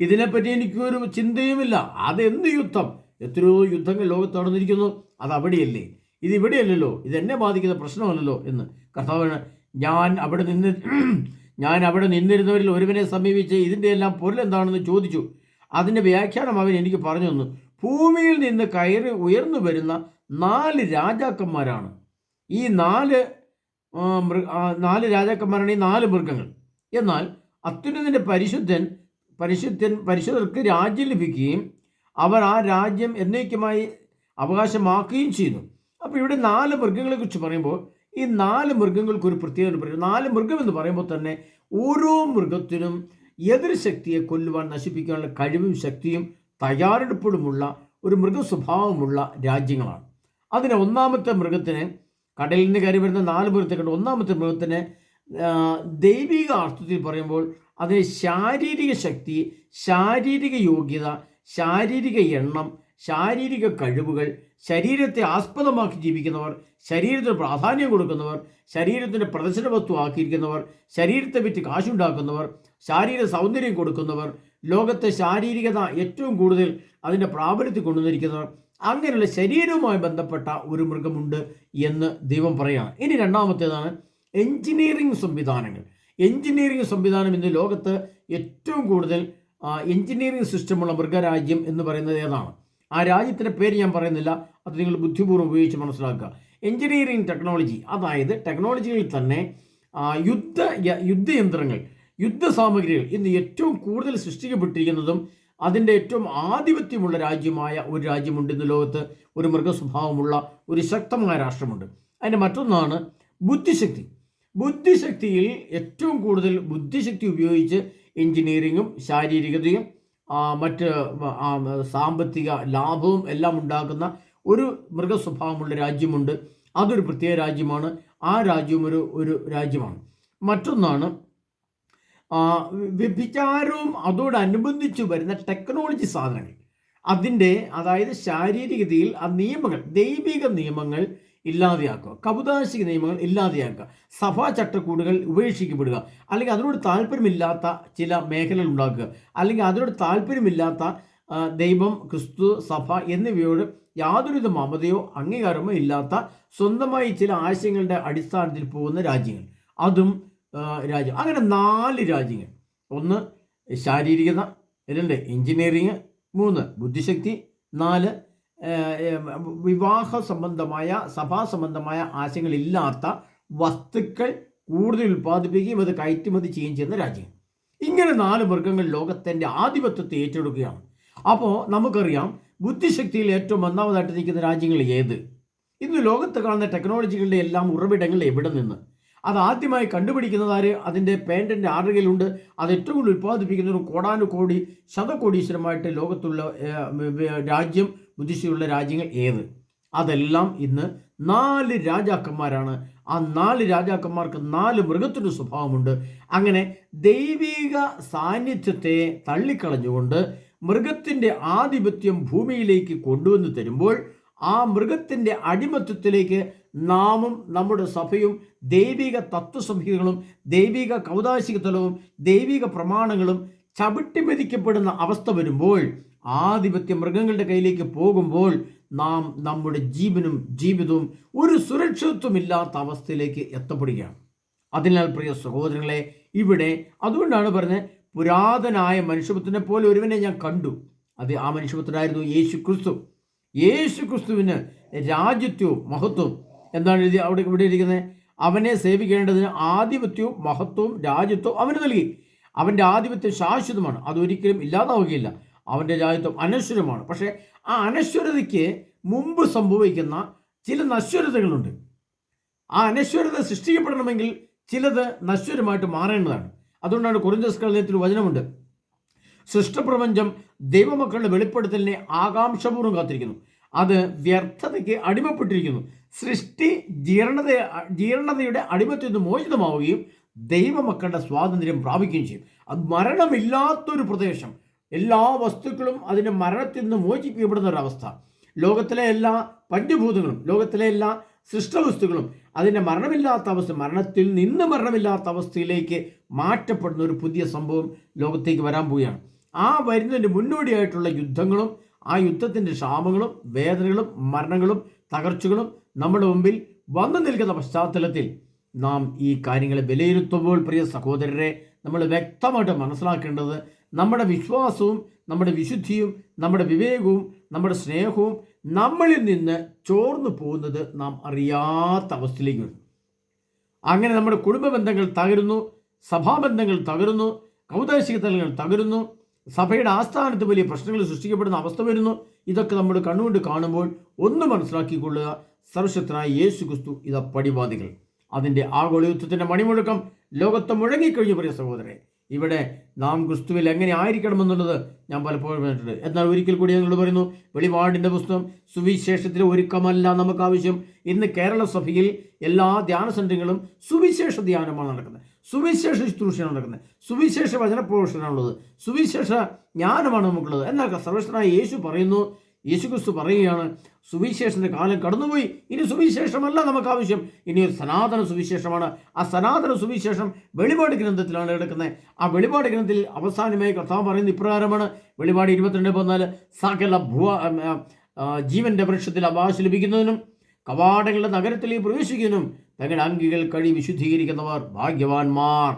ഇതിനെപ്പറ്റി എനിക്കൊരു ചിന്തയുമില്ല. അതെന്ത് യുദ്ധം? എത്രയോ യുദ്ധങ്ങൾ ലോകത്ത് നടന്നിരിക്കുന്നു. അത് അവിടെയല്ലേ? ഇത് ഇവിടെയല്ലല്ലോ? ഇത് എന്നെ ബാധിക്കുന്ന പ്രശ്നമല്ലല്ലോ എന്ന്. കർത്താവാണ് ഞാൻ അവിടെ നിന്ന് ഞാൻ അവിടെ നിന്നിരുന്നവരിൽ ഒരുവനെ സമീപിച്ച് ഇതിന്റെ എല്ലാം പൊരുളെന്താണെന്ന് ചോദിച്ചു. അതിന്റെ വ്യാഖ്യാനം അവൻ എനിക്ക് പറഞ്ഞു തന്നു. ഭൂമിയിൽ നിന്ന് കയറി ഉയർന്നു വരുന്ന നാല് രാജാക്കന്മാരാണ്. ഈ നാല് നാല് രാജാക്കന്മാരാണ് ഈ നാല് മൃഗങ്ങൾ. എന്നാൽ അത്യുന്നതിന്റെ പരിശുദ്ധൻ പരിശുദ്ധൻ പരിശുദ്ധർക്ക് രാജ്യം ലഭിക്കുകയും അവർ ആ രാജ്യം എന്നേക്കുമായി അവകാശമാക്കുകയും ചെയ്യുന്നു. അപ്പോൾ ഇവിടെ നാല് മൃഗങ്ങളെ കുറിച്ച് പറയുമ്പോൾ ഈ നാല് മൃഗങ്ങൾക്ക് ഒരു പ്രത്യേകത പറയും നാല് മൃഗം എന്ന് പറയുമ്പോൾ തന്നെ ഓരോ മൃഗത്തിനും എതിർ ശക്തിയെ കൊല്ലുവാൻ നശിപ്പിക്കാനുള്ള കഴിവും ശക്തിയും തയ്യാറെടുപ്പോടുമുള്ള ഒരു മൃഗസ്വഭാവമുള്ള രാജ്യങ്ങളാണ്. അതിന് ഒന്നാമത്തെ മൃഗത്തിന് കടലിൽ നിന്ന് കയറി വരുന്ന നാല് മൃഗത്തെ ഒന്നാമത്തെ മൃഗത്തിന് ദൈവിക അർത്ഥത്തിൽ പറയുമ്പോൾ അതിന് ശാരീരിക ശക്തി ശാരീരിക യോഗ്യത ശാരീരിക എണ്ണം ശാരീരിക കഴിവുകൾ ശരീരത്തെ ആസ്പദമാക്കി ജീവിക്കുന്നവർ ശരീരത്തിന് പ്രാധാന്യം കൊടുക്കുന്നവർ ശരീരത്തിന്റെ പ്രദർശന വസ്തു ആക്കിയിരിക്കുന്നവർ ശരീരത്തെ വിറ്റ് കാശുണ്ടാക്കുന്നവർ ശാരീര സൗന്ദര്യം കൊടുക്കുന്നവർ ലോകത്തെ ശാരീരികത ഏറ്റവും കൂടുതൽ അതിന്റെ പ്രാബല്യത്തിൽ കൊണ്ടുവന്നിരിക്കുന്നവർ അങ്ങനെയുള്ള ശരീരവുമായി ബന്ധപ്പെട്ട ഒരു മൃഗമുണ്ട് എന്ന് ദൈവം പറയുകയാണ്. ഇനി രണ്ടാമത്തേതാണ് എഞ്ചിനീയറിംഗ് സംവിധാനങ്ങൾ. എഞ്ചിനീയറിംഗ് സംവിധാനം ഇന്ന് ലോകത്ത് ഏറ്റവും കൂടുതൽ എഞ്ചിനീയറിംഗ് സിസ്റ്റമുള്ള മൃഗരാജ്യം എന്ന് പറയുന്നത് ഏതാണ്? ആ രാജ്യത്തിന്റെ പേര് ഞാൻ പറയുന്നില്ല. അത് നിങ്ങൾ ബുദ്ധിപൂർവം ഉപയോഗിച്ച് മനസ്സിലാക്കുക. എഞ്ചിനീയറിംഗ് ടെക്നോളജി അതായത് ടെക്നോളജികളിൽ തന്നെ യുദ്ധ യുദ്ധയന്ത്രങ്ങൾ യുദ്ധ സാമഗ്രികൾ ഇന്ന് ഏറ്റവും കൂടുതൽ സൃഷ്ടിക്കപ്പെട്ടിരിക്കുന്നതും അതിന്റെ ഏറ്റവും ആധിപത്യമുള്ള രാജ്യമായ ഒരു രാജ്യമുണ്ട് ഇന്ന് ലോകത്ത്. ഒരു മൃഗസ്വഭാവമുള്ള ഒരു ശക്തമായ രാഷ്ട്രമുണ്ട്. അതിന്റെ മറ്റൊന്നാണ് ബുദ്ധിശക്തി. ബുദ്ധിശക്തിയിൽ ഏറ്റവും കൂടുതൽ ബുദ്ധിശക്തി ഉപയോഗിച്ച് എഞ്ചിനീയറിങ്ങും ശാരീരികതയും മറ്റ് സാമ്പത്തിക ലാഭവും എല്ലാം ഉണ്ടാക്കുന്ന ഒരു മൃഗസ്വഭാവമുള്ള രാജ്യമുണ്ട്. അതൊരു പ്രത്യേക രാജ്യമാണ്. ആ രാജ്യം ഒരു ഒരു രാജ്യമാണ്. മറ്റൊന്നാണ് വ്യഭിചാരവും അതോടനുബന്ധിച്ച് വരുന്ന ടെക്നോളജി സാധനങ്ങൾ. അതിന്റെ അതായത് ശാരീരികതയിൽ ആ നിയമങ്ങൾ ദൈവിക നിയമങ്ങൾ ഇല്ലാതെയാക്കുക കൗതാശിക നിയമങ്ങൾ ഇല്ലാതെയാക്കുക സഭാ ചട്ടക്കൂടുകൾ ഉപേക്ഷിക്കപ്പെടുക അല്ലെങ്കിൽ അതിനോട് താല്പര്യമില്ലാത്ത ചില മേഖലകൾ ഉണ്ടാക്കുക അല്ലെങ്കിൽ അതിനോട് താല്പര്യമില്ലാത്ത ദൈവം ക്രിസ്തു സഭ എന്നിവയോട് യാതൊരുവിധ മമതയോ അംഗീകാരമോ ഇല്ലാത്ത സ്വന്തമായി ചില ആശയങ്ങളുടെ അടിസ്ഥാനത്തിൽ പോകുന്ന രാജ്യങ്ങൾ. അതും രാജ്യം. അങ്ങനെ നാല് രാജ്യങ്ങൾ. ഒന്ന് ശാരീരികത രണ്ട് എഞ്ചിനീയറിങ് മൂന്ന് ബുദ്ധിശക്തി നാല് വിവാഹ സംബന്ധമായ സഭാ സംബന്ധമായ ആശയങ്ങളില്ലാത്ത വസ്തുക്കൾ കൂടുതൽ ഉൽപ്പാദിപ്പിക്കുകയും അത് കയറ്റുമതി ചെയ്യുകയും ചെയ്യുന്ന രാജ്യം ഇങ്ങനെ നാല് മൃഗങ്ങൾ ലോകത്തിന്റെ ആധിപത്യത്തെ ഏറ്റെടുക്കുകയാണ്. അപ്പോൾ നമുക്കറിയാം ബുദ്ധിശക്തിയിൽ ഏറ്റവും ഒന്നാമതായിട്ട് നിൽക്കുന്ന രാജ്യങ്ങൾ ഏത്? ഇന്ന് ലോകത്ത് കാണുന്ന ടെക്നോളജികളുടെ എല്ലാം ഉറവിടങ്ങൾ എവിടെ നിന്ന്? അത് ആദ്യമായി കണ്ടുപിടിക്കുന്നത് ആര് അതിന്റെ പേറ്റന്റ് ആറുകയിലുണ്ട് അത് ഏറ്റവും കൂടുതൽ ഉൽപ്പാദിപ്പിക്കുന്ന കോടാനുകോടി ശതകോടീശ്വരമായിട്ട് ലോകത്തുള്ള രാജ്യം ബുദ്ധിശക്തിയുള്ള രാജ്യങ്ങൾ ഏത്? അതെല്ലാം ഇന്ന് നാല് രാജാക്കന്മാരാണ്. ആ നാല് രാജാക്കന്മാർക്ക് നാല് മൃഗത്തിന്റെ സ്വഭാവമുണ്ട്. അങ്ങനെ ദൈവിക സാന്നിധ്യത്തെ തള്ളിക്കളഞ്ഞുകൊണ്ട് മൃഗത്തിന്റെ ആധിപത്യം ഭൂമിയിലേക്ക് കൊണ്ടുവന്ന് തരുമ്പോൾ ആ മൃഗത്തിന്റെ അടിമത്വത്തിലേക്ക് നാമും നമ്മുടെ സഭയും ദൈവിക തത്വസംഹിതകളും ദൈവിക കൗതാശിക തലവും ദൈവിക പ്രമാണങ്ങളും ചവിട്ടിമെതിക്കപ്പെടുന്ന അവസ്ഥ വരുമ്പോൾ ആധിപത്യ മൃഗങ്ങളുടെ കയ്യിലേക്ക് പോകുമ്പോൾ നാം നമ്മുടെ ജീവനും ജീവിതവും ഒരു സുരക്ഷിതത്വമില്ലാത്ത അവസ്ഥയിലേക്ക് എത്തപ്പെടുകയാണ്. അതിനാൽ പ്രിയ സഹോദരങ്ങളെ ഇവിടെ അതുകൊണ്ടാണ് പറഞ്ഞത് പുരാതനായ മനുഷ്യപുത്രനെ പോലെ ഒരുവനെ ഞാൻ കണ്ടു. അത് ആ മനുഷ്യപുത്രനായിരുന്നു യേശു ക്രിസ്തു യേശു ക്രിസ്തുവിന് രാജ്യത്വവും മഹത്വവും എന്താണ് എഴുതി അവിടെ ഇവിടെ ഇരിക്കുന്നത്? അവനെ സേവിക്കേണ്ടതിന് ആധിപത്യവും മഹത്വവും രാജ്യത്വവും അവന് നൽകി. അവന്റെ ആധിപത്യം ശാശ്വതമാണ്. അതൊരിക്കലും ഇല്ലാതാവുകയില്ല. അവന്റെ രാജ്യത്വം അനശ്വരമാണ്. പക്ഷേ ആ അനശ്വരതയ്ക്ക് മുമ്പ് സംഭവിക്കുന്ന ചില നശ്വരതകളുണ്ട്. ആ അനശ്വരത സൃഷ്ടിക്കപ്പെടണമെങ്കിൽ ചിലത് നശ്വരമായിട്ട് മാറേണ്ടതാണ്. അതുകൊണ്ടാണ് കുറിഞ്ചസ്കലത്തിൽ വചനമുണ്ട്. സൃഷ്ടപ്രപഞ്ചം ദൈവമക്കളുടെ വെളിപ്പെടുത്തലിനെ ആകാംക്ഷപൂർവം കാത്തിരിക്കുന്നു. അത് വ്യർത്ഥതയ്ക്ക് അടിമപ്പെട്ടിരിക്കുന്നു. സൃഷ്ടി ജീർണത ജീർണതയുടെ അടിമത്തിൽ നിന്ന് മോചിതമാവുകയും ദൈവമക്കളുടെ സ്വാതന്ത്ര്യം പ്രാപിക്കുകയും ചെയ്യും. അത് മരണമില്ലാത്തൊരു പ്രദേശം. എല്ലാ വസ്തുക്കളും അതിന്റെ മരണത്തിൽ നിന്ന് മോചിപ്പിക്കപ്പെടുന്ന ഒരവസ്ഥ ലോകത്തിലെ എല്ലാ പഞ്ചഭൂതങ്ങളും ലോകത്തിലെ എല്ലാ സൃഷ്ടവസ്തുക്കളും അതിന്റെ മരണമില്ലാത്ത അവസ്ഥ മരണത്തിൽ നിന്ന് മരണമില്ലാത്ത അവസ്ഥയിലേക്ക് മാറ്റപ്പെടുന്ന ഒരു പുതിയ സംഭവം ലോകത്തേക്ക് വരാൻ പോവുകയാണ്. ആ വരുന്നതിന്റെ മുന്നോടിയായിട്ടുള്ള യുദ്ധങ്ങളും ആ യുദ്ധത്തിന്റെ ക്ഷാമങ്ങളും വേദനകളും മരണങ്ങളും തകർച്ചകളും നമ്മുടെ മുമ്പിൽ വന്നു നിൽക്കുന്ന പശ്ചാത്തലത്തിൽ നാം ഈ കാര്യങ്ങളെ വിലയിരുത്തുമ്പോൾ പ്രിയ സഹോദരരെ നമ്മൾ വ്യക്തമായിട്ട് മനസ്സിലാക്കേണ്ടത് നമ്മുടെ വിശ്വാസവും നമ്മുടെ വിശുദ്ധിയും നമ്മുടെ വിവേകവും നമ്മുടെ സ്നേഹവും നമ്മളിൽ നിന്ന് ചോർന്നു പോകുന്നത് നാം അറിയാത്ത അവസ്ഥയിലേക്ക് വരുന്നു അങ്ങനെ നമ്മുടെ കുടുംബ ബന്ധങ്ങൾ തകരുന്നു സഭാബന്ധങ്ങൾ തകരുന്നു കൗതാശിക തലങ്ങൾ തകരുന്നു സഭയുടെ ആസ്ഥാനത്ത് വലിയ പ്രശ്നങ്ങൾ സൃഷ്ടിക്കപ്പെടുന്ന അവസ്ഥ വരുന്നു. ഇതൊക്കെ നമ്മൾ കണ്ണുകൊണ്ട് കാണുമ്പോൾ ഒന്ന് മനസ്സിലാക്കിക്കൊള്ളുക സർവശക്തനായ യേശു ക്രിസ്തു ഇത പടിവാദികൾ അതിന്റെ ആഗോളയുദ്ധത്തിന്റെ മണിമുഴക്കം ലോകത്ത് മുഴങ്ങിക്കഴിഞ്ഞു പ്രിയ സഹോദരെ ഇവിടെ നാം ക്രിസ്തുവിൽ എങ്ങനെ ആയിരിക്കണമെന്നുള്ളത് ഞാൻ പലപ്പോഴും പറഞ്ഞിട്ടുണ്ട്. എന്നാൽ ഒരിക്കൽ കൂടി ഞങ്ങൾ പറയുന്നു വെളിപാടിന്റെ പുസ്തകം സുവിശേഷത്തിലെ ഒരുക്കമല്ല നമുക്ക് ആവശ്യം. ഇന്ന് കേരള സഭയിൽ എല്ലാ ധ്യാന സെന്ററുകളും സുവിശേഷ ധ്യാനമാണ് നടക്കുന്നത്. സുവിശേഷ ശുശ്രൂഷയാണ് നടക്കുന്നത്. സുവിശേഷ വചന സുവിശേഷ ജ്ഞാനമാണ് നമുക്കുള്ളത്. എന്നാൽ സർവശനായ യേശു പറയുന്നു യേശു ക്രിസ്തു പറയുകയാണ് സുവിശേഷത്തിന്റെ കാലം കടന്നുപോയി ഇനി സുവിശേഷമല്ല നമുക്ക് ആവശ്യം. ഇനി ഒരു സനാതന സുവിശേഷമാണ്. ആ സനാതന സുവിശേഷം വെളിപാട് ഗ്രന്ഥത്തിലാണ് കിടക്കുന്നത് ആ വെളിപാട് ഗ്രന്ഥത്തിൽ അവസാനമായി കർത്താവ് പറയുന്ന ഇപ്രകാരമാണ്. വെളിപാട് ഇരുപത്തിരണ്ട് പതിനാല് സകല ഭൂ ജീവന്റെ വൃക്ഷത്തിൽ അവകാശം ലഭിക്കുന്നതിനും കവാടങ്ങളുടെ നഗരത്തിലേക്ക് പ്രവേശിക്കുന്നതിനും തങ്ങളുടെ അങ്കികൾ കഴി വിശുദ്ധീകരിക്കുന്നവർ ഭാഗ്യവാന്മാർ.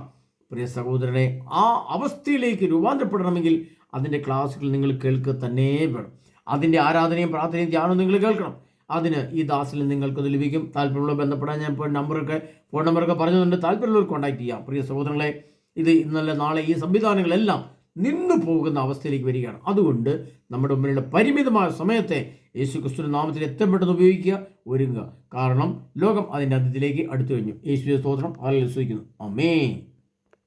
പ്രിയ സഹോദരനെ ആ അവസ്ഥയിലേക്ക് രൂപാന്തരപ്പെടണമെങ്കിൽ അതിന്റെ ക്ലാസ്സുകൾ നിങ്ങൾ കേൾക്കുക തന്നെ വേണം. അതിന്റെ ആരാധനയും പ്രാർത്ഥനയും ധ്യാനവും നിങ്ങൾ കേൾക്കണം. അതിന് ഈ ദാസിൽ നിങ്ങൾക്കത് ലഭിക്കും. താല്പര്യമുള്ള ബന്ധപ്പെടാൻ ഞാൻ ഇപ്പോൾ നമ്പറൊക്കെ ഫോൺ നമ്പറൊക്കെ പറഞ്ഞതുകൊണ്ട് താല്പര്യമുള്ളവർ കോൺടാക്ട് ചെയ്യാം. പ്രിയ സഹോദരങ്ങളെ ഇത് ഇന്നലെ നാളെ ഈ സംവിധാനങ്ങളെല്ലാം നിന്നു പോകുന്ന അവസ്ഥയിലേക്ക് വരികയാണ്. അതുകൊണ്ട് നമ്മുടെ മുമ്പിലുള്ള പരിമിതമായ സമയത്തെ യേശു ക്രിസ്തു നാമത്തിൽ എത്രയും പെട്ടെന്ന് ഉപയോഗിക്കുക ഒരുങ്ങുക. കാരണം ലോകം അതിന്റെ അന്ത്യത്തിലേക്ക് അടുത്തു കഴിഞ്ഞു. യേശുവിന്റെ സ്തോത്രം ആലോചിക്കുന്നു അമേ